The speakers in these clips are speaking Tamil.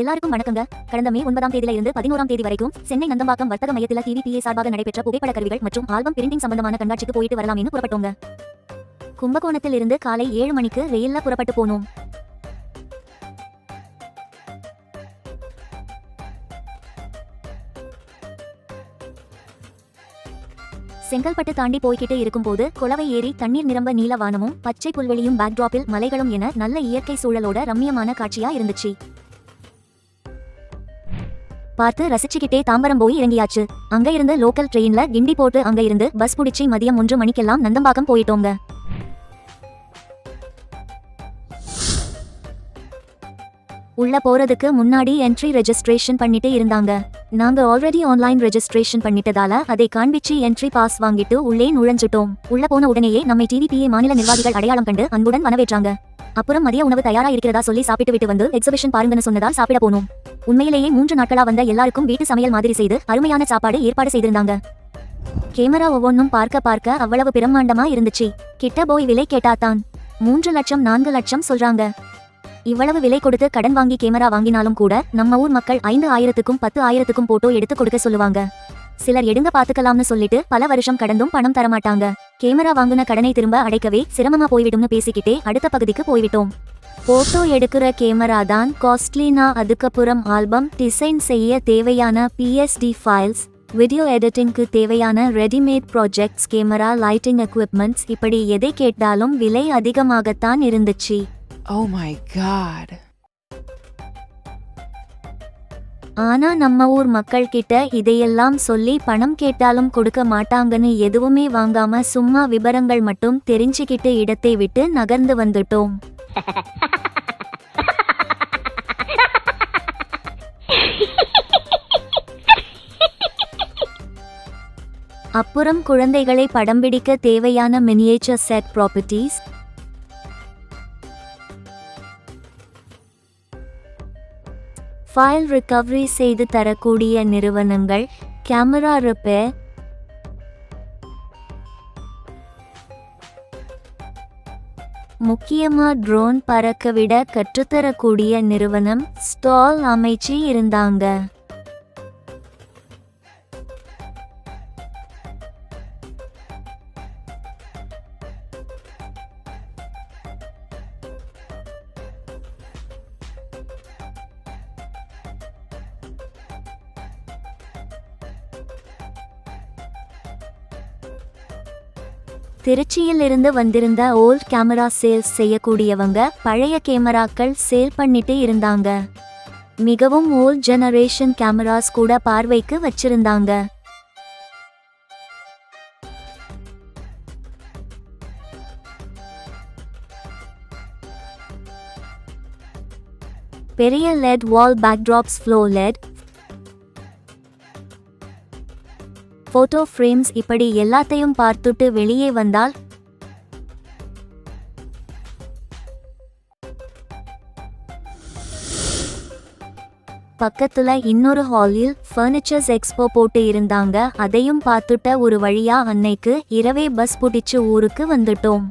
எல்லாருக்கும் வணக்கங்க. கடந்த மே ஒன்பதாம் தேதியில இருந்து பதினோராம் தேதி வரைக்கும் சென்னை நந்தம்பாக்கம் வர்த்தக மையத்தில் டிவிபிஏ சார்பாக நடைபெற்ற புகைப்பட கருவிகள் மற்றும் ஆல்பம் பிரிண்டிங் சம்பந்தமான கண்காட்சிக்கு போயிட்டு வரலாம்னு புறப்பட்டோங்க. கும்பகோணத்தில் இருந்து காலை ஏழு மணிக்கு ரயில்ல புறப்பட்டு போனோம். செங்கல்பட்டு தாண்டி போய்கிட்டு இருக்கும்போது குளவை ஏரி தண்ணீர் நிரம்ப நீல வானமும் பச்சை புல்வெளியும் பேக்டிராப்பில் மலைகளும் என நல்ல இயற்கை சூழலோட ரம்மியமான காட்சியா இருந்துச்சு. பார்த்து ரசிச்சுக்கிட்டே தாம்பரம் போய் இறங்கியாச்சு. அங்க இருந்து லோக்கல் ட்ரெயின்ல கிண்டி போட்டு அங்க இருந்து பஸ் புடிச்சு மதியம் ஒன்று மணிக்கெல்லாம் நந்தம்பாக்கம் போயிட்டோங்க. உள்ள போறதுக்கு முன்னாடி என்ட்ரி ரெஜிஸ்ட்ரேஷன் பண்ணிட்டு இருந்தாங்க. நாங்க ஆல்ரெடி ஆன்லைன் ரெஜிஸ்ட்ரேஷன் பண்ணிட்டதால அதை காண்பிச்சு என்ட்ரி பாஸ் வாங்கிட்டு உள்ளே நுழைஞ்சிட்டோம். உள்ள போன உடனேயே நம்மை டிவிபிஏ மாநில நிர்வாகிகள் அடையாளம் கண்டு அன்புடன் வரவேற்றாங்க. அப்புறம் மதிய உணவு தயாரா இருக்கிறதா சொல்லி சாப்பிட்டு விட்டு வந்து எக்ஸிபிஷன் பாருங்கன்னு சொன்னதால் சாப்பிட போனோம். உண்மையிலேயே மூன்று நாட்களா வந்த எல்லாருக்கும் வீட்டு சமையல் மாதிரி செய்து அருமையான சாப்பாடு ஏற்பாடு செய்திருந்தாங்க. கேமரா ஒவ்வொன்றும் பார்க்க பார்க்க அவ்வளவு பிரம்மாண்டமா இருந்துச்சு. கிட்ட போய் விலை கேட்டாதான் மூன்று லட்சம் நான்கு லட்சம் சொல்றாங்க. இவ்வளவு விலை கொடுத்து கடன் வாங்கி கேமரா வாங்கினாலும் கூட நம்ம ஊர் மக்கள் ஐந்து ஆயிரத்துக்கும் பத்து ஆயிரத்துக்கும் போட்டோ எடுத்து கொடுக்க சொல்லுவாங்க. சிலர் எடுங்க பாத்துக்கலாம்னு சொல்லிட்டு பல வருஷம் கடந்தும் பணம் தரமாட்டாங்க. கேமரா வாங்குன கடனை திரும்ப அடைக்கவே சிரமமா போய்விடும்னு பேசிக்கிட்டே அடுத்த பகுதிக்கு போய்விட்டோம். போட்டோ எடுக்கிற கேமரா தான் காஸ்ட்லினா. அதுக்கப்புறம் ஆல்பம் டிசைன் செய்ய தேவையான பிஎஸ்டி ஃபைல்ஸ் வீடியோ எடிட்டிங்க்கு தேவையான readymade projects camera lighting equipments இப்படி எதை கேட்டாலும் விலை அதிகமாகத்தான் இருந்துச்சு. Oh my god. ஆனா நம்ம ஊர் மக்கள் கிட்ட இதையெல்லாம் சொல்லி பணம் கேட்டாலும் கொடுக்க மாட்டாங்கன்னு எதுவுமே வாங்காம சும்மா விபரங்கள் மட்டும் தெரிஞ்சுக்கிட்டு இடத்தை விட்டு நகர்ந்து வந்துட்டோம். அப்புறம் குழந்தைகளை படம் பிடிக்க தேவையான miniature set properties file recovery செய்து தரக்கூடிய நிறுவனங்கள் கேமரா ரிப்பேர் முக்கியமா ட்ரோன் பறக்கவிட கற்றுத்தரக்கூடிய நிறுவனம் ஸ்டால் அமைச்சு இருந்தாங்க. திருச்சியில் இருந்து வந்திருந்த ஓல்ட் கேமரா சேல்ஸ் செய்யக்கூடியவங்க பழைய கேமராக்கள் சேல் பண்ணிட்டு இருந்தாங்க. மிகவும் ஓல்ட் ஜெனரேஷன் கேமராஸ் கூட பார்வைக்கு வச்சிருந்தாங்க. பெரிய LED wall backdrops flow LED photo frames இப்படி எல்லாத்தையும் பார்த்துட்டு வெளியே வந்தால்? பக்கத்துல இன்னொரு ஹாலில் ஃபர்னிச்சர்ஸ் எக்ஸ்போ போட்டு இருந்தாங்க. அதையும் பார்த்துட்ட ஒரு வழியா அன்னைக்கு இரவே பஸ் பிடிச்சு ஊருக்கு வந்துட்டோம்.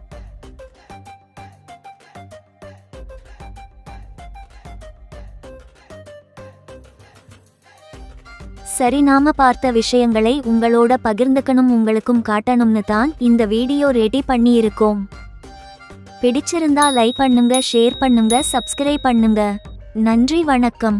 சரி நாம பார்த்த விஷயங்களை உங்களோட பகிர்ந்துக்கணும் உங்களுக்கும் காட்டணும்னு தான் இந்த வீடியோ ரெடி பண்ணி இருக்கோம் பிடிச்சிருந்தா லைக் பண்ணுங்க ஷேர் பண்ணுங்க சப்ஸ்கிரைப் பண்ணுங்க. நன்றி வணக்கம்.